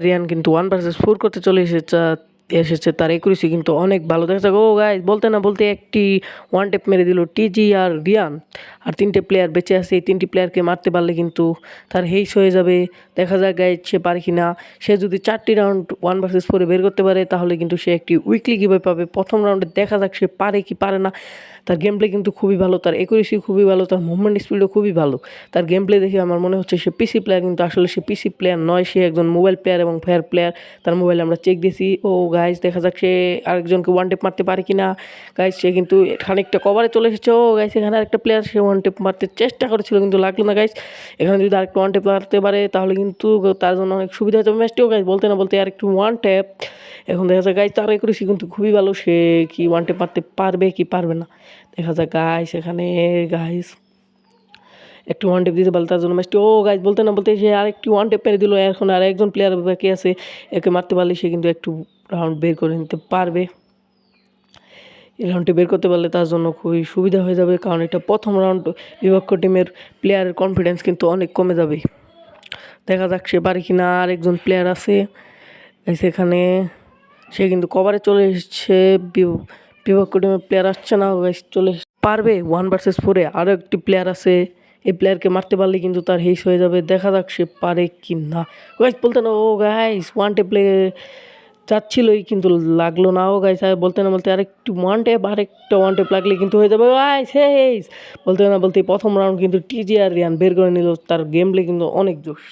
রিয়ান কিন্তু one versus four করতে চলে এসেছে এসেছে, তার একুরেসি কিন্তু অনেক ভালো। দেখা যাক, ও গাই বলতে না বলতে একটি ওয়ান টেপ মেরে দিল টিজি আর রিয়ান আর তিনটে প্লেয়ার বেঁচে আছে, এই তিনটি প্লেয়ারকে মারতে পারলে কিন্তু তার হেইস হয়ে যাবে। দেখা যাক গাই সে পারে কি না সে যদি চারটি রাউন্ড ওয়ান ভার্সেস ফোরে বের করতে পারে, তাহলে কিন্তু সে একটি উইকলি কীভাবে পাবে। প্রথম রাউন্ডে দেখা যাক সে পারে কি পারে না। তার গেম প্লে কিন্তু খুবই ভালো, তার একুরেসি খুবই ভালো, তার মুভমেন্ট স্পিডও খুবই ভালো। তার গেম প্লে দেখে আমার মনে হচ্ছে সে পিসি প্লেয়ার কিন্তু আসলে সে পিসি প্লেয়ার নয়, সে একজন মোবাইল প্লেয়ার এবং ফেয়ার প্লেয়ার তার মোবাইলে আমরা চেক দিয়েছি। ও গাইজ দেখা যাক সে আরেকজনকে ওয়ান টেপ মারতে পারে কি না গাইজ সে কিন্তু খানিকটা কভারে চলে এসেছে। ও গাইজ এখানে আরেকটা প্লেয়ার সে ওয়ান টেপ মারতে চেষ্টা করেছিল, কিন্তু লাগল না গাইজ এখানে যদি আরেকটু ওয়ান টেপ মারতে পারে, তাহলে কিন্তু তার জন্য অনেক সুবিধা হতো ম্যাচটিও গাইজ বলতে না বলতে আরেকটু ওয়ান টেপ এখন দেখা যাক গাইজ তার একুরেসি কিন্তু খুবই ভালো। সে কি ওয়ান টেপ মারতে পারবে কি পারবে না? দেখা যাক গাইস এখানে গাইস একটু ওয়ান টেপ দিতে পারলে তার জন্য ম্যাচটি ও গাইজ বলতে না বলতে সে আরেকটি ওয়ান টেপ মেরে দিল। এখন আর একজন প্লেয়ার বাকি আছে, একে মারতে পারলে সে কিন্তু একটু রাউন্ড বের করে নিতে পারবে। এই রাউন্ডটি বের করতে পারলে তার জন্য খুবই সুবিধা হয়ে যাবে, কারণ এটা প্রথম রাউন্ড বিপক্ষ টিমের প্লেয়ারের কনফিডেন্স কিন্তু অনেক কমে যাবে। দেখা যাক সে পারে কি না আরেকজন প্লেয়ার আছে। সেখানে সে কিন্তু কভারে চলে এসেছে বিপক্ষ টিমের প্লেয়ার আসছে না চলে পারবে। ওয়ান ভার্সেস ফোরে আরও একটি প্লেয়ার আছে। এই প্লেয়ারকে মারতে পারলে কিন্তু তার হেস হয়ে যাবে, দেখা যাক সে পারে কি না গাইস বলতে না, ও গাইস ওয়ান টে প্লে চাচ্ছিলই, কিন্তু লাগল না ও গাইস বলতে না বলতে আরেকটু ওয়ান টেপ আরেকটা ওয়ান টেপ লাগলে কিন্তু হয়ে যাবে। ওয়াই শেষ! বলতে না বলতে প্রথম রাউন্ড কিন্তু টিজি আর রিয়ান বের করে নিল, তার গেম প্লে কিন্তু অনেক জোশ।